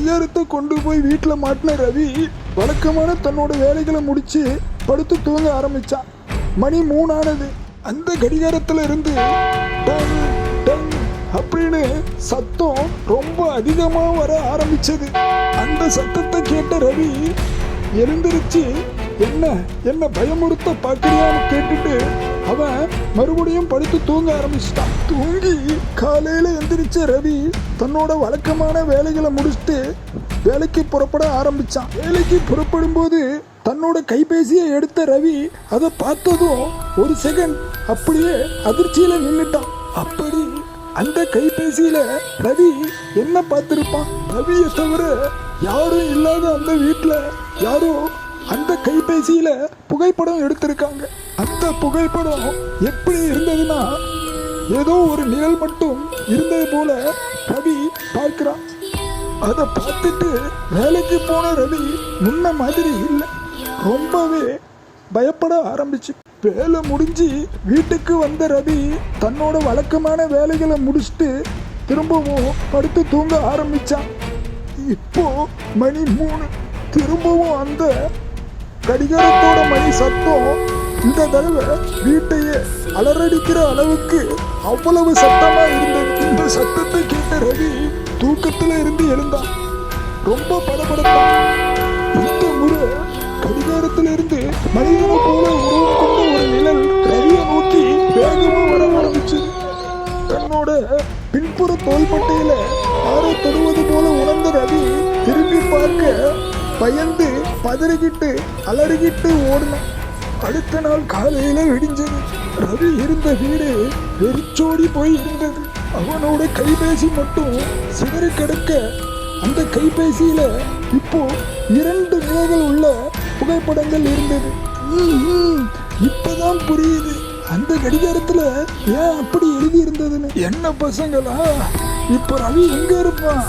கடிகாரத்தை கொண்டு போய் வீட்டில் மாட்டின ரவி வழக்கமான தன்னோட வேலைகளை முடிச்சு படுத்து தூங்க ஆரம்பிச்சான். மணி மூணானது. அந்த கடிகாரத்துல இருந்து டங் டங் அப்படின்னு சத்தம் ரொம்ப அதிகமா வர ஆரம்பிச்சது. அந்த சத்தத்தை கேட்ட ரவி எழுந்திருச்சு என்ன என்ன பயமுறுத்த பார்க்குறியான்னு கேட்டுட்டு அவன் மறுபடியும் படுத்து தூங்க ஆரம்பிச்சிட்டான். தூங்கி காலையில எந்திரிச்ச ரவி தன்னோட வழக்கமான வேலைகளை முடிச்சுட்டு வேலைக்கு புறப்பட ஆரம்பிச்சான். வேலைக்கு புறப்படும் போது தன்னோட கைபேசியை எடுத்த ரவி அதை பார்த்ததும் ஒரு செகண்ட் அப்படியே அதிர்ச்சியில நின்றுட்டான் அப்படி அந்த கைபேசியில ரவி என்ன பார்த்துருப்பான்? ரவியை தவிர யாரும் இல்லாத அந்த வீட்டில் யாரும் அந்த கைபேசியில புகைப்படம் எடுத்திருக்காங்க. அந்த புகைப்படம் எப்படி இருந்ததுன்னா ஏதோ ஒரு நிழல் மட்டும் இருந்தது போல ரவி பார்க்கிறான். அதை பார்த்துட்டு வேலைக்கு போன ரவி முன்ன மாதிரி இல்லை. ரொம்பவே பயப்பட ஆரம்பிச்சு. வேலை முடிஞ்சு வீட்டுக்கு வந்த ரவி தன்னோட வழக்கமான வேலைகளை முடிச்சுட்டு திரும்பவும் படுத்து தூங்க ஆரம்பிச்சான். இப்போ மணி மூணு. திரும்பவும் அந்த கடிகாரத்தோட மணி சத்தம் இந்த தடவை வீட்டையே அலறடிக்கிற அளவுக்கு அவ்வளவு சத்தமா இருந்தது. இந்த சத்தத்தை கேட்ட ரவி தூக்கத்துல இருந்து எழுந்தான். ரொம்ப படபடத்தான். இந்த முறை கடிகாரத்துல இருந்து மனிதனை போல உருவம் கொண்ட ஒரு நிழல் ரவியை நோக்கி வேகமா வர ஆரம்பிச்சு. தன்னோட பின்புற தோள்பட்டையில யாரோ தொடுவது போல உணர்ந்த ரவி திரும்பி பார்க்க பயந்து கதறிக்கிட்டு அலறிக்கிட்டு ஓடினேன். அடுத்த நாள் காலையில விடிஞ்சது. ரவி இருந்த வீடு வெறிச்சோடி போய் இருந்தது அவனோட கைபேசி மட்டும் சிதறி கிடக்க அந்த கைபேசியில இப்போ இரண்டு நிலைகள் உள்ள புகைப்படங்கள் இருந்தது. ம், இப்பதான் புரியுது. அந்த கடிகாரத்துல ஏன் அப்படி எழுதி இருந்ததுன்னு என்ன பசங்களா? இப்ப ரவி எங்க இருப்பான்?